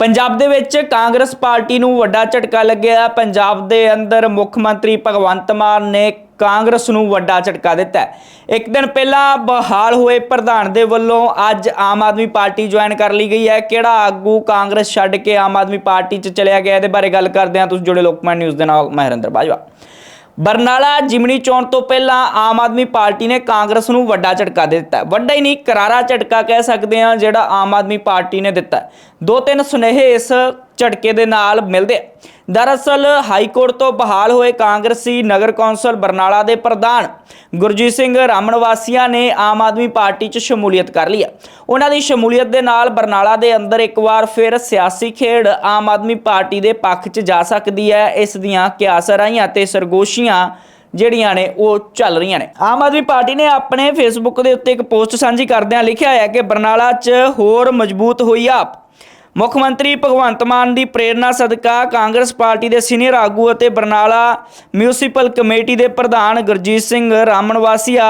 ਪੰਜਾਬ ਦੇ ਵਿੱਚ ਕਾਂਗਰਸ ਪਾਰਟੀ ਨੂੰ ਵੱਡਾ ਝਟਕਾ ਲੱਗਿਆ। ਪੰਜਾਬ ਦੇ ਅੰਦਰ ਮੁੱਖ ਮੰਤਰੀ ਭਗਵੰਤ ਮਾਨ ਨੇ ਕਾਂਗਰਸ ਨੂੰ ਵੱਡਾ ਝਟਕਾ ਦਿੱਤਾ। ਇੱਕ ਦਿਨ ਪਹਿਲਾਂ ਬਹਾਲ ਹੋਏ ਪ੍ਰਧਾਨ ਦੇ ਵੱਲੋਂ ਅੱਜ ਆਮ ਆਦਮੀ ਪਾਰਟੀ ਜੁਆਇਨ ਕਰ ਲਈ ਗਈ ਹੈ। ਕਿਹੜਾ ਆਗੂ ਕਾਂਗਰਸ ਛੱਡ ਕੇ ਆਮ ਆਦਮੀ ਪਾਰਟੀ 'ਚ ਚਲਿਆ ਗਿਆ? ਇਹਦੇ ਬਾਰੇ ਗੱਲ ਕਰਦੇ ਹਾਂ। ਤੁਸੀਂ ਜੁੜੇ ਲੋਕਮਨ ਨਿਊਜ਼ ਦੇ ਨਾਲ ਮਹਿਰਿੰਦਰ ਬਾਜਵਾ। ਬਰਨਾਲਾ ਜਿਮਨੀ ਚੋਣ ਤੋਂ ਪਹਿਲਾਂ ਆਮ ਆਦਮੀ ਪਾਰਟੀ ਨੇ ਕਾਂਗਰਸ ਨੂੰ ਵੱਡਾ ਝਟਕਾ ਦੇ ਦਿੱਤਾ ਵੱਡਾ ਹੀ ਨਹੀਂ, ਕਰਾਰਾ ਝਟਕਾ ਕਹਿ ਸਕਦੇ ਹਾਂ, ਜਿਹੜਾ ਆਮ ਆਦਮੀ ਪਾਰਟੀ ਨੇ ਦਿੱਤਾ ਦੋ ਤਿੰਨ ਸੁਨੇਹੇ ਇਸ ਝਟਕੇ ਦੇ ਨਾਲ ਮਿਲਦੇ ਆ। ਦਰਅਸਲ ਹਾਈ ਕੋਰਟ ਤੋਂ ਬਹਾਲ ਹੋਏ ਕਾਂਗਰਸੀ ਨਗਰ ਕੌਂਸਲ ਬਰਨਾਲਾ ਦੇ ਪ੍ਰਧਾਨ ਗੁਰਜੀਤ ਸਿੰਘ ਰਾਮਣ ਵਾਸੀਆਂ ਨੇ ਆਮ ਆਦਮੀ ਪਾਰਟੀ 'ਚ ਸ਼ਮੂਲੀਅਤ ਕਰ ਲਈ ਹੈ। ਉਹਨਾਂ ਦੀ ਸ਼ਮੂਲੀਅਤ ਦੇ ਨਾਲ ਬਰਨਾਲਾ ਦੇ ਅੰਦਰ ਇੱਕ ਵਾਰ ਫਿਰ ਸਿਆਸੀ ਖੇਡ ਆਮ ਆਦਮੀ ਪਾਰਟੀ ਦੇ ਪੱਖ 'ਚ ਜਾ ਸਕਦੀ ਹੈ। ਇਸ ਦੀਆਂ ਕਿਆਸਰਾਈਆਂ ਤੇ ਸਰਗੋਸ਼ੀਆਂ ਜਿਹੜੀਆਂ ਨੇ ਉਹ ਚੱਲ ਰਹੀਆਂ ਨੇ। ਆਮ ਆਦਮੀ ਪਾਰਟੀ ਨੇ ਆਪਣੇ ਫੇਸਬੁੱਕ ਦੇ ਉੱਤੇ ਇੱਕ ਪੋਸਟ ਸਾਂਝੀ ਕਰਦਿਆਂ ਲਿਖਿਆ ਹੈ ਕਿ ਬਰਨਾਲਾ 'ਚ ਹੋਰ ਮਜ਼ਬੂਤ ਹੋਈ ਆਪ। ਮੁੱਖ ਮੰਤਰੀ ਭਗਵੰਤ ਮਾਨ ਦੀ ਪ੍ਰੇਰਣਾ ਸਦਕਾ ਕਾਂਗਰਸ ਪਾਰਟੀ ਦੇ ਸੀਨੀਅਰ ਆਗੂ ਅਤੇ ਬਰਨਾਲਾ ਮਿਊਨਿਸਪਲ ਕਮੇਟੀ ਦੇ ਪ੍ਰਧਾਨ ਗੁਰਜੀਤ ਸਿੰਘ ਰਾਮਨਵਾਸੀਆ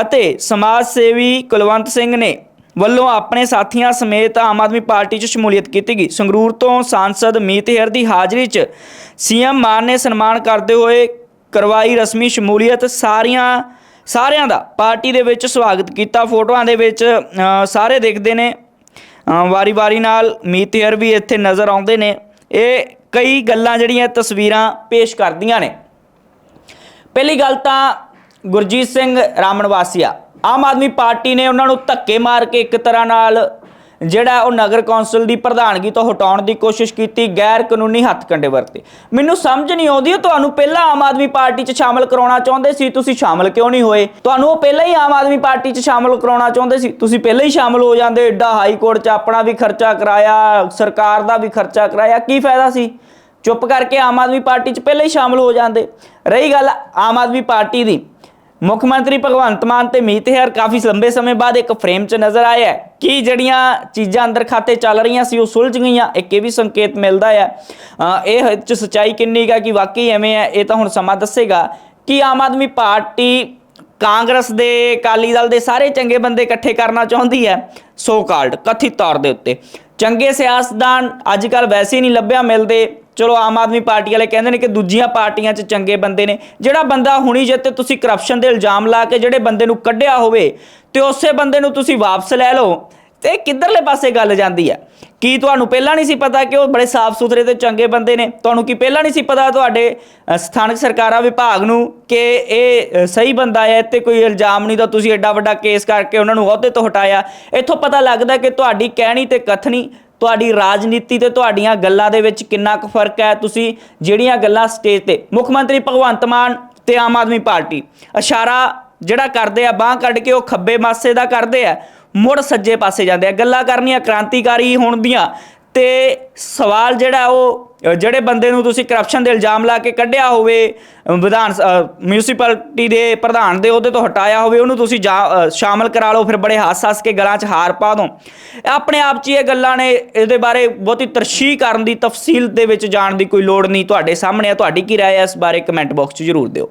ਅਤੇ ਸਮਾਜ ਸੇਵੀ ਕੁਲਵੰਤ ਸਿੰਘ ਨੇ ਵੱਲੋਂ ਆਪਣੇ ਸਾਥੀਆਂ ਸਮੇਤ ਆਮ ਆਦਮੀ ਪਾਰਟੀ 'ਚ ਸ਼ਮੂਲੀਅਤ ਕੀਤੀ ਗਈ। ਸੰਗਰੂਰ ਤੋਂ ਸਾਂਸਦ ਮੀਤ ਹੇਰ ਦੀ ਹਾਜ਼ਰੀ 'ਚ ਸੀਐਮ ਮਾਨ ਨੇ ਸਨਮਾਨ ਕਰਦੇ ਹੋਏ ਕਰਵਾਈ ਰਸਮੀ ਸ਼ਮੂਲੀਅਤ। ਸਾਰੀਆਂ, ਸਾਰਿਆਂ ਦਾ ਪਾਰਟੀ ਦੇ ਵਿੱਚ ਸਵਾਗਤ ਕੀਤਾ। ਫੋਟੋਆਂ ਦੇ ਵਿੱਚ ਸਾਰੇ ਦੇਖਦੇ ਨੇ। ਵਾਰੀ-ਵਾਰੀ ਨਾਲ ਮੀਤ ਹੇਅਰ ਵੀ ਇੱਥੇ ਨਜ਼ਰ ਆਉਂਦੇ ਨੇ। ਇਹ ਕਈ ਗੱਲਾਂ ਜਿਹੜੀਆਂ ਤਸਵੀਰਾਂ ਪੇਸ਼ ਕਰਦੀਆਂ ਨੇ। ਪਹਿਲੀ ਗੱਲ ਤਾਂ ਗੁਰਜੀਤ ਸਿੰਘ ਰਾਮਨਵਾਸੀਆ, ਆਮ ਆਦਮੀ ਪਾਰਟੀ ਨੇ ਉਹਨਾਂ ਨੂੰ ਧੱਕੇ ਮਾਰ ਕੇ ਇੱਕ ਤਰ੍ਹਾਂ ਨਾਲ ਜਿਹੜਾ ਉਹ ਨਗਰ ਕੌਂਸਲ ਦੀ ਪ੍ਰਧਾਨਗੀ ਤੋਂ ਹਟਾਉਣ ਦੀ ਕੋਸ਼ਿਸ਼ ਕੀਤੀ ਗੈਰ ਕਾਨੂੰਨੀ ਹੱਥ ਹੱਥਕੰਡੇ ਵਰਤੇ। ਮੈਨੂੰ ਸਮਝ ਨਹੀਂ ਆਉਂਦੀ ਉਹ ਤੁਹਾਨੂੰ ਪਹਿਲਾਂ ਆਮ ਆਦਮੀ ਪਾਰਟੀ 'ਚ ਸ਼ਾਮਲ ਕਰਾਉਣਾ ਚਾਹੁੰਦੇ ਸੀ, ਤੁਸੀਂ ਸ਼ਾਮਲ ਕਿਉਂ ਨਹੀਂ ਹੋਏ? ਤੁਹਾਨੂੰ ਉਹ ਪਹਿਲਾਂ ਹੀ ਆਮ ਆਦਮੀ ਪਾਰਟੀ 'ਚ ਸ਼ਾਮਲ ਕਰਾਉਣਾ ਚਾਹੁੰਦੇ ਸੀ, ਤੁਸੀਂ ਪਹਿਲਾਂ ਹੀ ਸ਼ਾਮਲ ਹੋ ਜਾਂਦੇ ਐਡਾ ਹਾਈ ਕੋਰਟ 'ਚ ਆਪਣਾ ਵੀ ਖਰਚਾ ਕਰਾਇਆ, ਸਰਕਾਰ ਦਾ ਵੀ ਖਰਚਾ ਕਰਾਇਆ, ਕੀ ਫਾਇਦਾ ਸੀ? ਚੁੱਪ ਕਰਕੇ ਆਮ ਆਦਮੀ ਪਾਰਟੀ 'ਚ ਪਹਿਲਾਂ ਹੀ ਸ਼ਾਮਲ ਹੋ ਜਾਂਦੇ। ਰਹੀ ਗੱਲ ਆਮ ਆਦਮੀ ਪਾਰਟੀ ਦੀ। ਮੁੱਖ ਮੰਤਰੀ ਭਗਵੰਤ ਮਾਨ ਤੇ ਮੀਤ ਹੇਅਰ ਕਾਫੀ ਲੰਬੇ ਸਮੇਂ ਬਾਅਦ ਇੱਕ ਫਰੇਮ 'ਚ ਨਜ਼ਰ ਆਏ ਹੈ। ਕਿ ਜਿਹੜੀਆਂ ਚੀਜ਼ਾਂ ਅੰਦਰ ਖਾਤੇ ਚੱਲ ਰਹੀਆਂ ਸੀ, ਉਹ ਸੁਲਝ ਗਈਆਂ? ਇੱਕ ਇਹ ਵੀ ਸੰਕੇਤ ਮਿਲਦਾ ਹੈ। ਇਹ ਚ ਸਚਾਈ ਕਿੰਨੀ ਕਾ ਕਿ ਵਾਕਈ ਐਵੇਂ ਹੈ, ਇਹ ਤਾਂ ਹੁਣ ਸਮਾਂ ਦੱਸੇਗਾ। ਕਿ ਆਮ ਆਦਮੀ ਪਾਰਟੀ ਕਾਂਗਰਸ ਦੇ, ਅਕਾਲੀ ਦਲ ਦੇ ਸਾਰੇ ਚੰਗੇ ਬੰਦੇ ਇਕੱਠੇ ਕਰਨਾ ਚਾਹੁੰਦੀ ਹੈ? ਸੋ ਕਾਲਡ, ਕਥਿਤ ਤੌਰ ਦੇ ਉੱਤੇ। ਚੰਗੇ ਸਿਆਸਤਦਾਨ ਅੱਜ ਕੱਲ ਵੈਸੇ ਨਹੀਂ ਲੱਭਿਆ ਮਿਲਦੇ। ਚਲੋ ਆਮ ਆਦਮੀ ਪਾਰਟੀ ਵਾਲੇ ਕਹਿੰਦੇ ਨੇ ਕਿ ਦੂਜੀਆਂ ਪਾਰਟੀਆਂ 'ਚ ਚੰਗੇ ਬੰਦੇ ਨੇ। ਜਿਹੜਾ ਬੰਦਾ ਹੁਣੀ ਜਿੱਤੇ ਤੁਸੀਂ ਕਰਪਸ਼ਨ ਦੇ ਇਲਜ਼ਾਮ ਲਾ ਕੇ ਜਿਹੜੇ ਬੰਦੇ ਨੂੰ ਕੱਢਿਆ ਹੋਵੇ, ਤੇ ਉਸੇ ਬੰਦੇ ਨੂੰ ਤੁਸੀਂ ਵਾਪਸ ਲੈ ਲਓ, ਤੇ ਇਹ ਕਿੱਧਰਲੇ ਪਾਸੇ ਗੱਲ ਜਾਂਦੀ ਹੈ? ਕੀ ਤੁਹਾਨੂੰ ਪਹਿਲਾਂ ਨਹੀਂ ਸੀ ਪਤਾ ਕਿ ਉਹ ਬੜੇ ਸਾਫ਼ ਸੁਥਰੇ ਤੇ ਚੰਗੇ ਬੰਦੇ ਨੇ? ਤੁਹਾਨੂੰ ਕੀ ਪਹਿਲਾਂ ਨਹੀਂ ਸੀ ਪਤਾ ਤੁਹਾਡੇ ਸਥਾਨਕ ਸਰਕਾਰਾਂ ਵਿਭਾਗ ਨੂੰ ਕਿ ਇਹ ਸਹੀ ਬੰਦਾ ਹੈ? ਤੇ ਕੋਈ ਇਲਜ਼ਾਮ ਨਹੀਂ ਤਾਂ ਤੁਸੀਂ ਐਡਾ ਵੱਡਾ ਕੇਸ ਕਰਕੇ ਉਹਨਾਂ ਨੂੰ ਅਹੁਦੇ ਤੋਂ ਹਟਾਇਆ। ਇੱਥੋਂ ਪਤਾ ਲੱਗਦਾ ਕਿ ਤੁਹਾਡੀ ਕਹਿਣੀ ਤੇ ਕਥਨੀ ਤੁਹਾਡੀ ਰਾਜਨੀਤੀ ਤੇ ਤੁਹਾਡੀਆਂ ਗੱਲਾਂ ਦੇ ਵਿੱਚ ਕਿੰਨਾ ਕੁ ਫ਼ਰਕ ਹੈ? ਤੁਸੀਂ ਜਿਹੜੀਆਂ ਗੱਲਾਂ ਸਟੇਜ ਤੇ, ਮੁੱਖ ਮੰਤਰੀ ਭਗਵੰਤ ਮਾਨ ਤੇ ਆਮ ਆਦਮੀ ਪਾਰਟੀ, ਇਸ਼ਾਰਾ ਜਿਹੜਾ ਕਰਦੇ ਆ, ਬਾਹ ਕੱਢ ਕੇ ਉਹ ਖੱਬੇ ਪਾਸੇ ਦਾ ਕਰਦੇ ਆ, ਮੁੜ ਸੱਜੇ ਪਾਸੇ ਜਾਂਦੇ ਆ। ਗੱਲਾਂ ਕਰਨੀਆਂ ਕ੍ਰਾਂਤੀਕਾਰੀ ਹੋਣ ਦੀਆਂ ਤੇ ਸਵਾਲ ਜਿਹੜਾ ਉਹ ਜਿਹੜੇ ਬੰਦੇ ਨੂੰ ਤੁਸੀਂ ਕਰਪਸ਼ਨ ਦੇ ਇਲਜ਼ਾਮ ਲਾ ਕੇ ਕੱਢਿਆ ਹੋਵੇ ਅ, ਵਿਧਾਨ ਮਿਊਨਿਸਪੈਲਿਟੀ ਦੇ ਪ੍ਰਧਾਨ ਦੇ ਉਹਦੇ ਤੋਂ ਹਟਾਇਆ ਹੋਵੇ ਉਹਨੂੰ ਤੁਸੀਂ ਜਾ- ਅ, ਸ਼ਾਮਲ ਕਰਾ ਲਓ ਫਿਰ ਬੜੇ ਹੱਸ-ਹੱਸ ਕੇ ਗਲਾਂ 'ਚ ਹਾਰ ਪਾ ਦੋ। ਆਪਣੇ ਆਪ 'ਚ ਹੀ ਇਹ ਗੱਲਾਂ ਨੇ ਇਹਦੇ ਬਾਰੇ ਬਹੁਤੀ ਤਰਸ਼ੀਹ ਕਰਨ ਦੀ ਤਫਸੀਲ ਦੇ ਵਿੱਚ ਜਾਣ ਦੀ ਕੋਈ ਲੋੜ ਨਹੀਂ ਤੁਹਾਡੇ ਸਾਹਮਣੇ ਆ। ਤੁਹਾਡੀ ਕੀ ਰਾਏ ਹੈ ਇਸ ਬਾਰੇ ਕਮੈਂਟ ਬਾਕਸ 'ਚ ਜ਼ਰੂਰ ਦਿਓ।